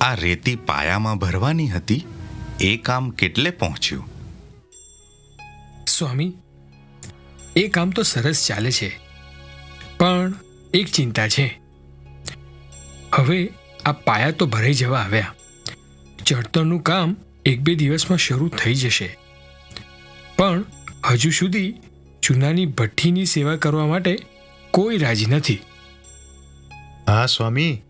આ રેતી પાયામાં ભરવાની હતી? એ કામ કેટલે પહોંચ્યું? સ્વામી એ કામ તો સરસ ચાલે છે પણ એક ચિંતા છે. હવે આ પાયા તો ભરાઈ જવા આવ્યા. ચડતરનું કામ એક બે દિવસમાં શરૂ થઈ જશે. પણ હજુ સુધી ચૂનાની ભઠ્ઠીની સેવા કરવા માટે કોઈ રાજી નથી. હા સ્વામી.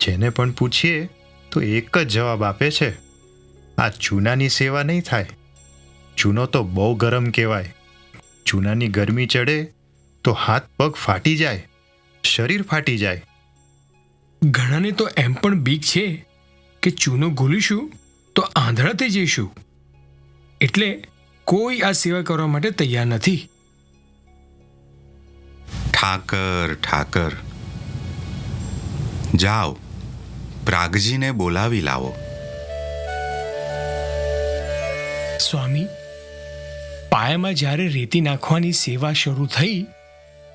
જેને પણ પૂછીએ તો એક જ જવાબ આપે છે. આ ચૂનાની સેવા નહીં થાય. ચૂનો તો બહુ ગરમ કહેવાય. ચૂનાની ગરમી ચડે તો હાથ પગ ફાટી જાય. શરીર ફાટી જાય. ઘણાને તો એમ પણ બીક છે કે ચૂનો ગોલીશું તો આંધળા થઈ જઈશું. એટલે કોઈ આ સેવા કરવા માટે તૈયાર નથી. ઠાકર ઠાકર. જાઓ. પ્રાગજીને બોલાવી લાવો. સ્વામી, પાયામાં જ્યારે રેતી નાખવાની સેવા શરૂ થઈ,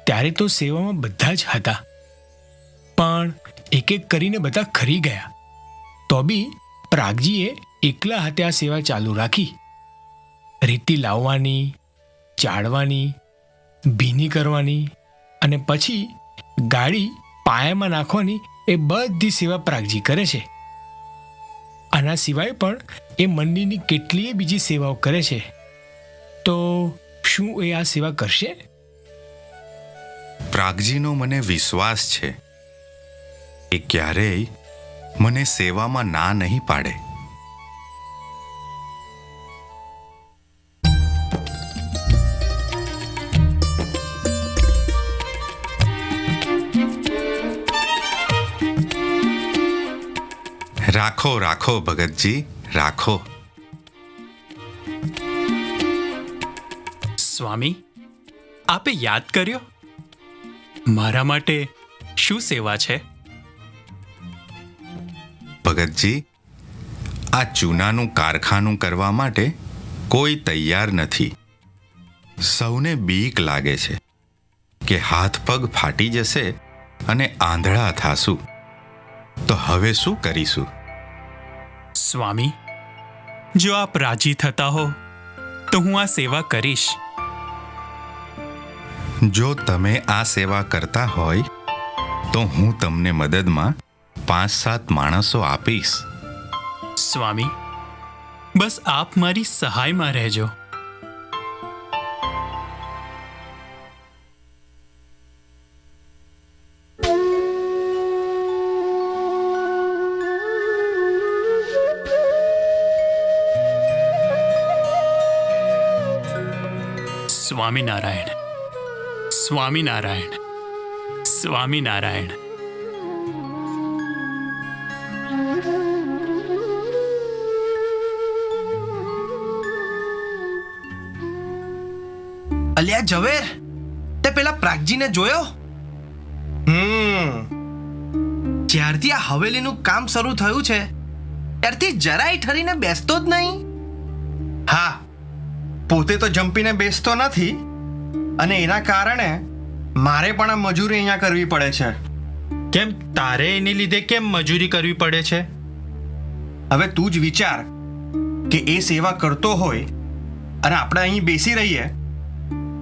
ત્યારે તો સેવામાં બધા જ હતા. પણ એક એક કરીને બધા ખરી ગયા. તો બી પ્રાગજીએ એકલા હાથે આ સેવા ચાલુ રાખી. રેતી લાવવાની, ચાળવાની, ભીની કરવાની અને પછી ગાડી પાયામાં નાખવાની એ બધી સેવા પ્રાગજી કરે છે. આના સિવાય પણ એ મંદિરની કેટલીય બીજી સેવાઓ કરે છે. તો શું એ આ સેવા કરશે? પ્રાગજીનો મને વિશ્વાસ છે. એ ક્યારેય મને સેવામાં ના નહીં પાડે. રાખો રાખો ભગતજી રાખો. સ્વામી આપે યાદ કર્યો? મારા માટે શું સેવા છે? ભગતજી આ ચૂનાનું કારખાનું કરવા માટે કોઈ તૈયાર નથી. સૌને બીક લાગે છે કે હાથ પગ ફાટી જશે અને આંધળા થાશું. તો હવે શું કરીશું? સ્વામી જો આપ રાજી થતા હો તો હું આ સેવા કરીશ. જો તમે આ સેવા કરતા હોય તો હું તમને મદદમાં પાંચ સાત માણસો આપીશ. સ્વામી બસ આપ મારી સહાયમાં રહેજો. સ્વામિનારાયણ. સ્વામિનારાયણ. સ્વામિનારાયણ. અલ્યા ઝવેર તે પેલા પ્રાગજીને જોયો? હમ. જ્યારથી આ હવેલીનું કામ શરૂ થયું છે ત્યારથી જરાય ઠરીને બેસતો જ નહીં. પોતે તો જંપીને બેસતો નથી અને એના કારણે મારે પણ આ મજૂરી અહીંયા કરવી પડે છે. કેમ? તારે એની લીધે કેમ મજૂરી કરવી પડે છે? હવે તું જ વિચાર કે એ સેવા કરતો હોય અને આપણે અહીં બેસી રહીએ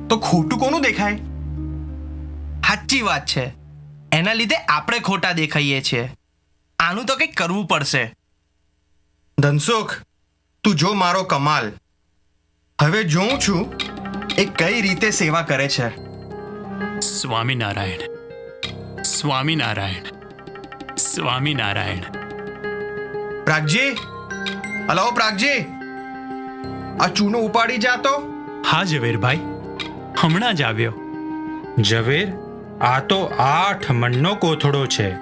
તો ખોટું કોનું દેખાય? સાચી વાત છે. એના લીધે આપણે ખોટા દેખાઈએ છીએ. આનું તો કંઈક કરવું પડશે. ધનસુખ તું જો મારો કમાલ. હવે જોઉં છું એ કઈ રીતે સેવા કરે છે. સ્વામિનારાયણ સ્વામિનારાયણ સ્વામિનારાયણ. પ્રાગજી હલો પ્રાગજી આ ચૂનો ઉપાડી જાતો? હા ઝવેરભાઈ હમણાં જ આવ્યો. ઝવેર આ તો આઠ મણનો કોથળો છે.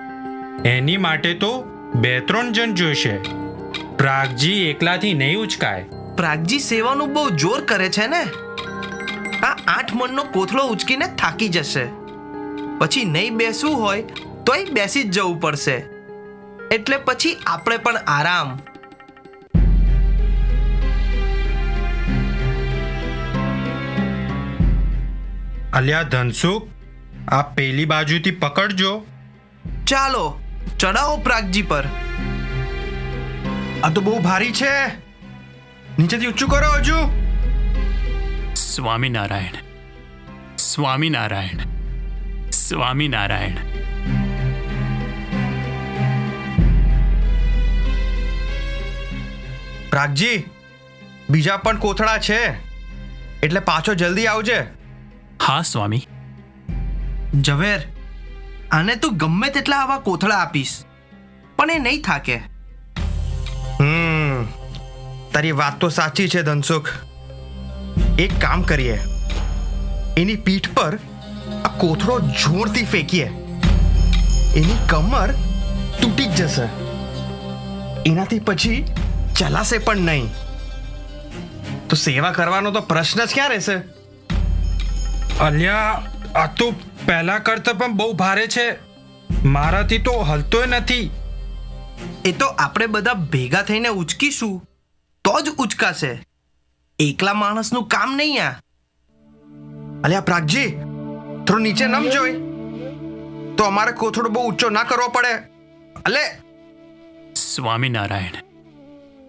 એની માટે તો બે ત્રણ જણ જોઈશે પ્રાગજી એકલાથી નહીં ઉચકાય. પ્રાગજી સેવાનું બહુ જોર કરે છે ને? આ આઠ મણનો કોથળો ઉચકીને થાકી જશે. પછી નહીં બેસવું હોય તોય બેસી જ જવું પડશે. એટલે પછી આપણે પણ આરામ. અલ્યા ધનસુખ આ પેલી બાજુથી પકડજો. ચાલો ચડાવો પ્રાગજી પર. આ તો બહુ ભારી છે. નીચેથી ઊંચું કરો હજુ. સ્વામિનારાયણ. સ્વામિનારાયણ. સ્વામિનારાયણ. પ્રાગજી બીજા પણ કોથળા છે. એટલે પાછો જલ્દી આવજે. હા સ્વામી. ઝવેર આને તું ગમે તેટલા આવા કોથળા આપીશ. પણ એ નહીં થાકે. તારી વાત તો સાચી છે ધનસુખ. એક કામ કરીએ. એની પીઠ પર આ કોથળો જોરથી ફેંકીએ. એની કમર તૂટી જ જશે. એનાથી પછી ચલાશે પણ નહીં. તો સેવા કરવાનો તો પ્રશ્ન જ ક્યાં રહેશે? અલ્યા આ તો પહેલા કરતા પણ બહુ ભારે છે. મારાથી તો હલતોય નથી. એ તો આપણે બધા ભેગા થઈને ઉચકીશું. તો જ ઉચકાશે. એકલા માણસનું કામ નહીં આ. અલ્યા પ્રાગજી, થોડું નીચે નમ જોઈ. તો અમારે કોથળો બહુ ઊંચો ના કરવો પડે. અલે. સ્વામિનારાયણ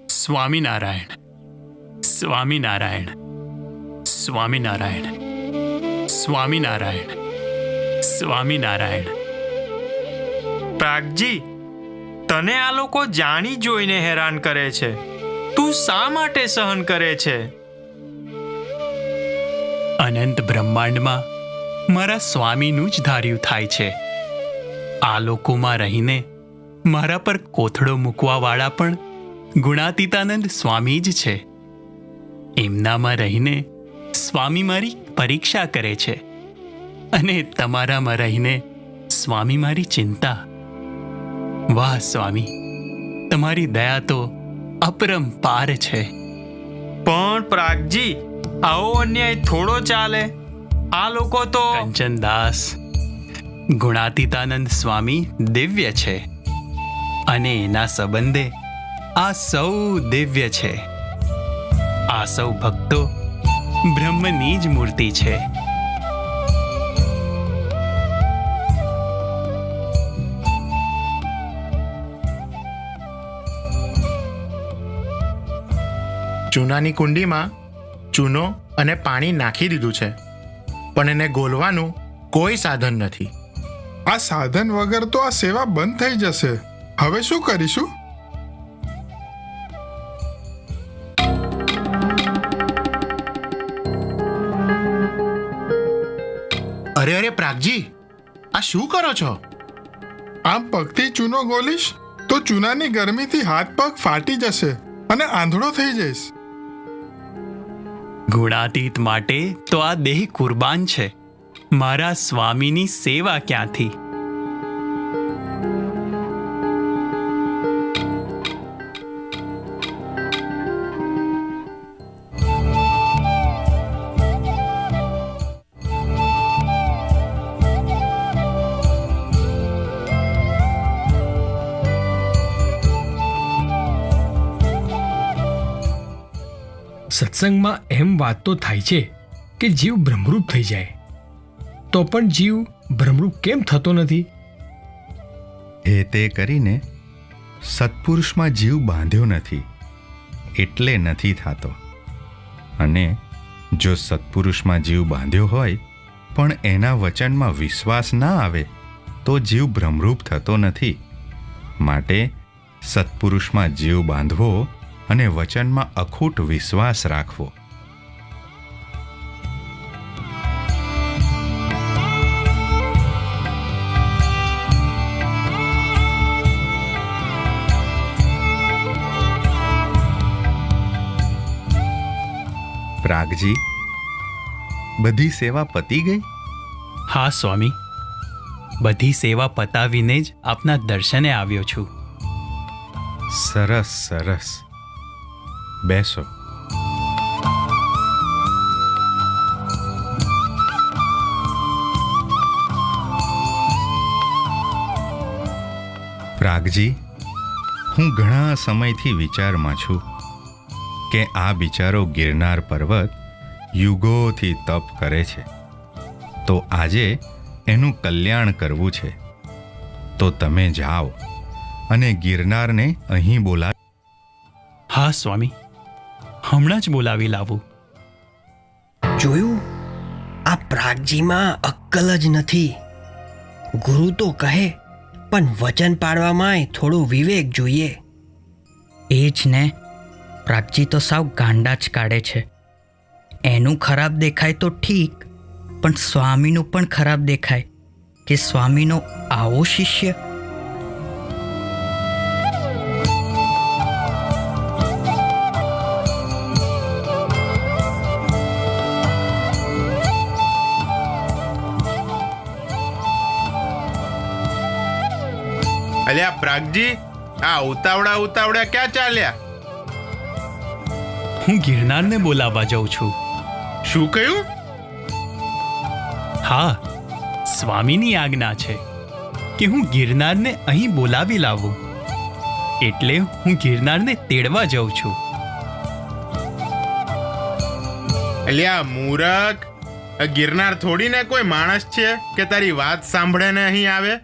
સ્વામિનારાયણ સ્વામિનારાયણ સ્વામિનારાયણ સ્વામિનારાયણ સ્વામિનારાયણ. પ્રાગજી, તને આ લોકો જાણી જોઈને હેરાન કરે છે. તું શા માટે સહન કરે છે? અનંત બ્રહ્માંડમાં મારા સ્વામીનું જ ધાર્યું થાય છે. આ લોકોમાં રહીને મારા પર કોથળો મૂકવાવાળા પણ ગુણાતીતાનંદ સ્વામી જ છે. એમનામાં રહીને સ્વામી મારી પરીક્ષા કરે છે અને તમારામાં રહીને સ્વામી મારી ચિંતા. વાહ સ્વામી, તમારી દયા તો અપરંપાર છે. પણ પ્રાગજી આવો અન્યાય થોડો ચાલે. આ લોકો તો કંચનદાસ ગુણાતીતાનંદ સ્વામી દિવ્ય છે. અને એના સંબંધે આ સૌ દિવ્ય છે. આ સૌ ભક્તો બ્રહ્મની જ મૂર્તિ છે. ચૂનાની કુંડીમાં ચૂનો અને પાણી નાખી દીધું છે. પણ એને ગોલવાનું કોઈ સાધન નથી. આ સાધન વગર તો આ સેવા બંધ થઈ જશે. હવે શું કરીશું? અરે અરે પ્રાગજી આ શું કરો છો? આમ પગથી ચૂનો ગોલીશ તો ચૂનાની ગરમીથી હાથ પગ ફાટી જશે અને આંધળો થઈ જઈશ. ગુણાતીત માટે તો આ દેહ કુરબાન છે. મારા સ્વામીની સેવા ક્યાંથી? સત્સંગમાં એમ વાત તો થાય છે કે જીવ ભ્રમરૂપ થઈ જાય. તો પણ જીવ ભ્રમરૂપ કેમ થતો નથી? એ તે કરીને સત્પુરુષમાં જીવ બાંધ્યો નથી, એટલે નથી થતો. અને જો સત્પુરુષમાં જીવ બાંધ્યો હોય, પણ એના વચનમાં વિશ્વાસ ના આવે, તો જીવ ભ્રમરૂપ થતો નથી. માટે સત્પુરુષમાં જીવ બાંધવો અને વચનમાં અખૂટ વિશ્વાસ રાખવો. પ્રાગજી બધી સેવા પતી ગઈ? હા સ્વામી. બધી સેવા પતાવીને જ આપના દર્શને આવ્યો છું. સરસ સરસ. બેસો. પ્રાગજી, હું ઘણા સમયથી વિચારમાં છું કે આ બિચારો ગિરનાર પર્વત યુગોથી તપ કરે છે. તો આજે એનું કલ્યાણ કરવું છે. તો તમે જાઓ અને ગિરનારને અહીં બોલા હા, સ્વામી. હમણાં જ બોલાવી લાવું. જોયું? આ પ્રાગજીમાં અક્કલ જ નથી. ગુરુ તો કહે પણ વચન પાડવામાં થોડું વિવેક જોઈએ. એ જ ને. પ્રાગજી તો સાવ ગાંડા જ કાઢે છે. એનું ખરાબ દેખાય તો ઠીક પણ સ્વામીનું પણ ખરાબ દેખાય. કે સ્વામીનો આવો શિષ્ય અલ્યા પ્રાગજી આ ઉતાવળા ઉતાવળા ક્યાં ચાલ્યા? હું ગિરનારને બોલાવવા જાઉં છું. શું કહ્યું? હા સ્વામીની આજ્ઞા છે કે હું ગિરનારને અહીં બોલાવી લાવું. એટલે હું ગિરનારને તેડવા જાઉં છું. અલ્યા મૂરખ આ ગિરનાર થોડીને કોઈ માણસ છે કે તારી વાત સાંભળે ને અહીં આવે?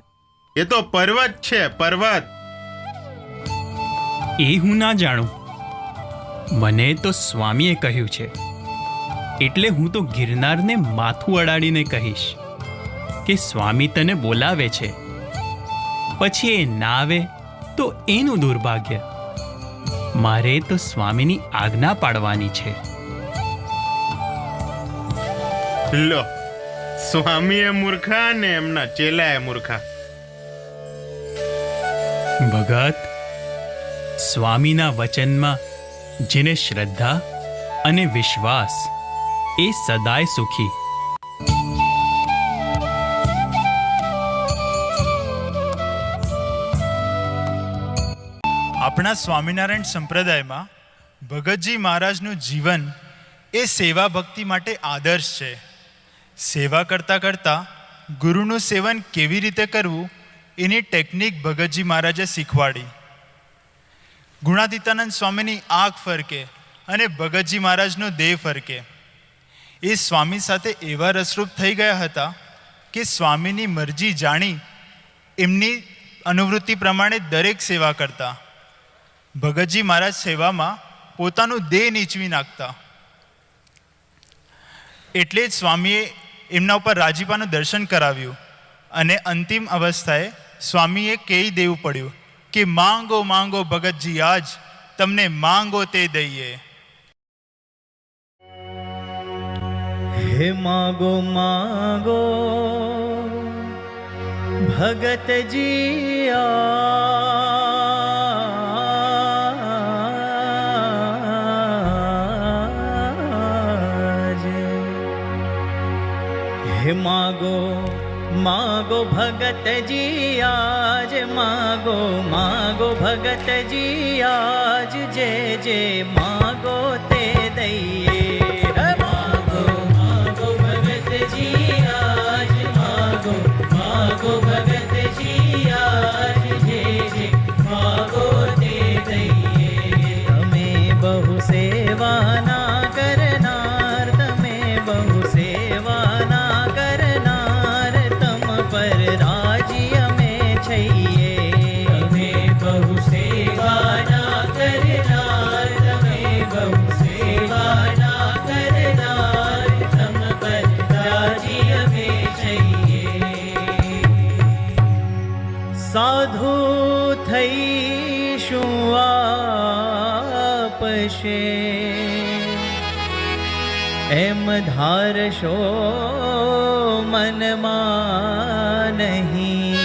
એ તો પર્વત છે પર્વત. એ હું ના જાણું. મને તો સ્વામીએ કહ્યું છે. એટલે હું તો ગિરનારને માથું અડાડીને કહીશ કે સ્વામી તને બોલાવે છે. પછી એ ના આવે તો એનું દુર્ભાગ્ય. મારે તો સ્વામીની આજ્ઞા પાડવાની છે. લો સ્વામીએ મૂર્ખા ને એમના ચેલાએ મૂર્ખા. ભગત, સ્વામીના વચનમાં જેને શ્રદ્ધા અને વિશ્વાસ એ સદાય સુખી. આપણા સ્વામિનારાયણ સંપ્રદાયમાં ભગતજી મહારાજનું જીવન એ સેવા ભક્તિ માટે આદર્શ છે. સેવા કરતાં કરતાં ગુરુનું સેવન કેવી રીતે કરવું એની ટેકનિક ભગતજી મહારાજે શીખવાડી. ગુણાતીતાનંદ સ્વામીની આંખ ફરકે અને ભગતજી મહારાજનો દેહ ફરકે. એ સ્વામી સાથે એવા રસરૂપ થઈ ગયા હતા કે સ્વામીની મરજી જાણી એમની અનુવૃત્તિ પ્રમાણે દરેક સેવા કરતા. ભગતજી મહારાજ સેવામાં પોતાનું દેહ નીચવી નાખતા. એટલે જ સ્વામીએ એમના ઉપર રાજીપાનું દર્શન કરાવ્યું અને અંતિમ અવસ્થાએ સ્વામીએ કહી દેવું પડ્યું કે માંગો માંગો ભગતજી, આજ તમને માંગો તે દઈએ. હે માગો માગો ભગતજી આજ માગો ભગતજી આજ માગો માગો ભગતજી આજ જય જે ધારશો મનમાં નહીં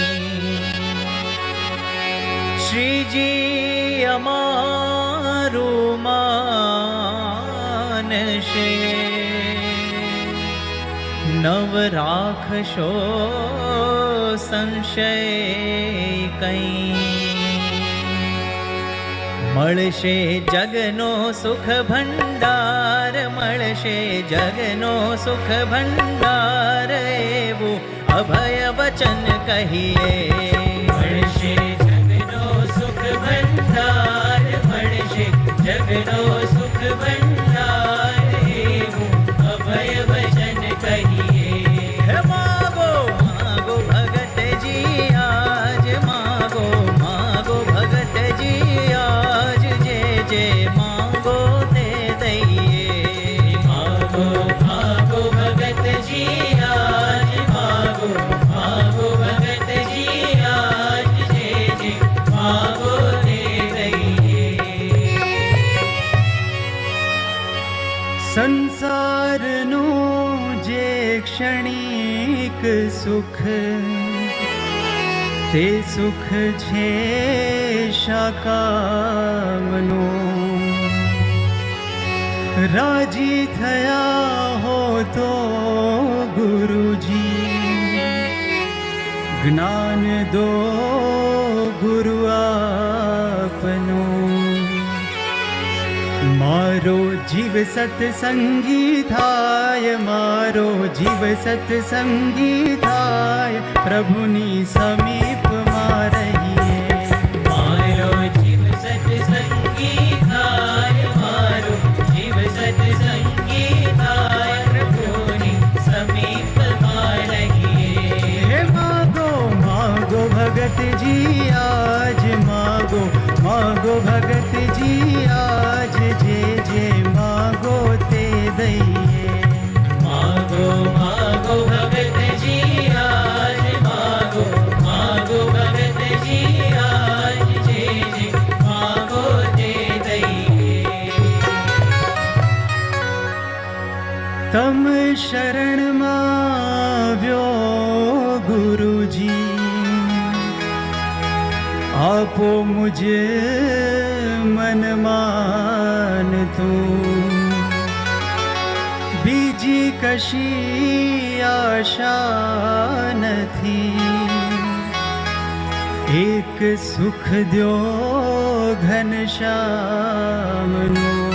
શ્રીજી અમારું માનશે નવ રાખશો સંશય કંઈ મળશે જગનો સુખ ભંડાર મળશે જગનો સુખ ભંડાર એવું અભય વચન કહીએ. મળશે જગનો સુખ ભંડાર મળશે જગનો સુખ ભંડાર તે સુખ છે શકામનો. રાજી થયા હો તો ગુરુજી જ્ઞાન દો ગુરુ જીવ સત્સંગી થાય મારો જીવ સત્સંગી થાય પ્રભુની સમીપમાં રહીએ. મારો જીવ સત્સંગી થાય મારો જીવ સત્સંગી થાય પ્રભુની સમીપમાં રહીએ. હે માગો માગો ભગતજી આજ માગો માગો ભગતજી. સુખ દ્યો ઘનશ્યામનું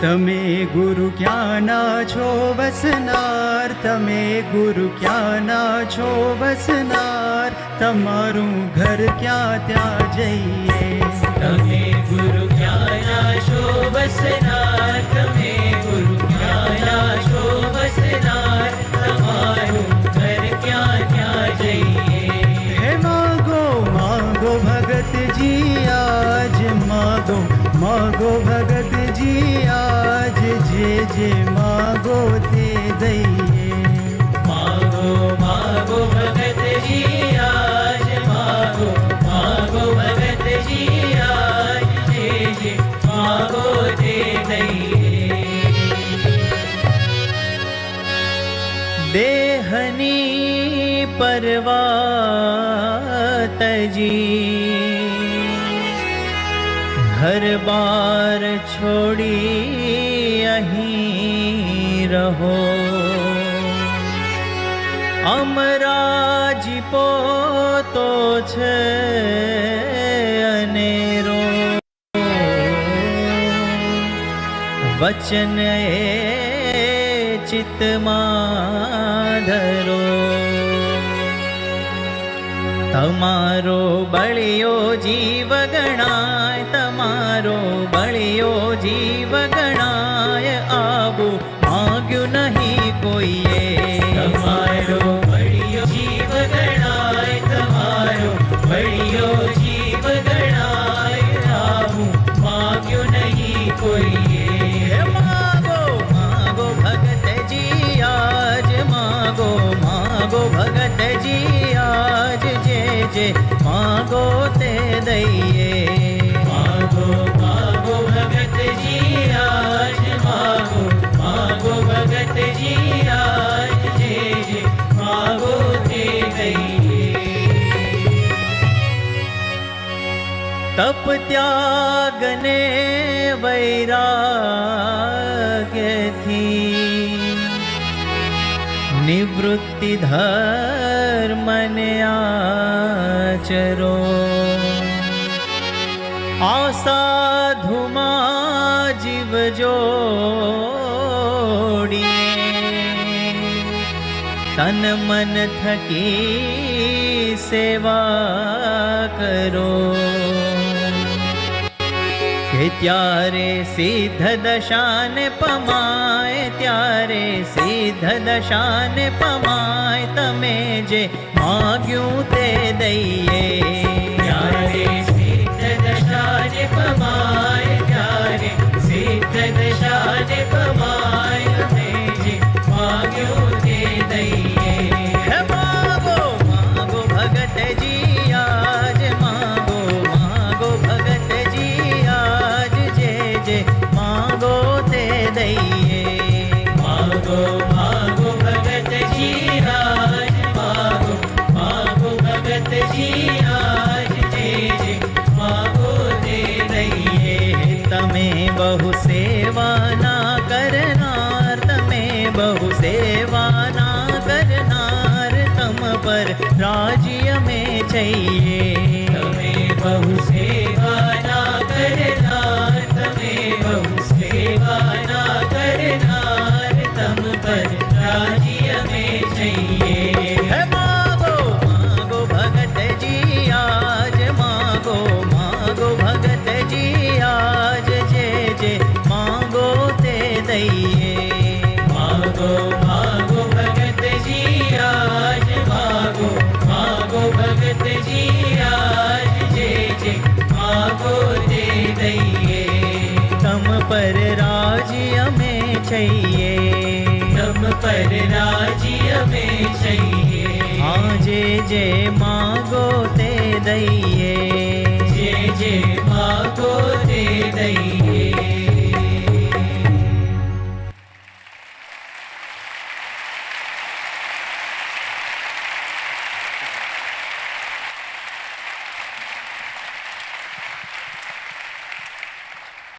તમે ગુરુ ક્યાંના છો વસનાર? તમે ગુરુ ક્યાંના છો વસનાર? તમારું ઘર ક્યાં ત્યાં જઈએ? તમે ગુરુ ક્યાંના છો વસનાર? તમે ગુરુ ક્યાંના છો વસનાર? ભગતજી આજ માગો માગો ભગતજી આજ જે જે માગો તે દઈએ. માગો માગો ભગતજી આજ માગો માગો ભગતજી આજ જે જે માગો તે દઈએ. દેહની પરવા તજી ઘર બાર છોડી અહીં રહો અમરાજી પોતો છે અનેરો વચન એ ચિત્તમાં ધરો તમારો બળિયો જીવ ગણાય તમારો બળિયો જીવ ગણાય આબુ માગ્યું નહીં કોઈએ તમારો બળિયો જીવ ગણાય તમારો બળિયો જીવ ગણાય આબુ માગ્યું નહીં કોઈએ માગો માગો ભગતજી આજ માગો માગો ભગતજી આજ જે જે માગો તે દઈએ માગો માગો ભગતજી આજ માગો માગો ભગતજી આજ જે જે માગો તે દઈએ તપ ત્યાગને વૈરાગ્યથી નિવૃત્તિ ધર્મને આચરો. આ સાધુમાં જીવ જોડીએ તન મન થકી સેવા કરો. કે ત્યારે સિદ્ધ દશાને પમાય, ત્યારે સિદ્ધ દશાને પમાય, તમે જે માગ્યું તે દઈએ. ત્યારે સિદ્ધ દશાને પમાય, ત્યારે સિદ્ધ દશાને પમાય இல்லை જઈએ નમ પર રાજ્ય મે જઈએ આજે જે માગો તે દઈએ જે જે માગો તે દઈએ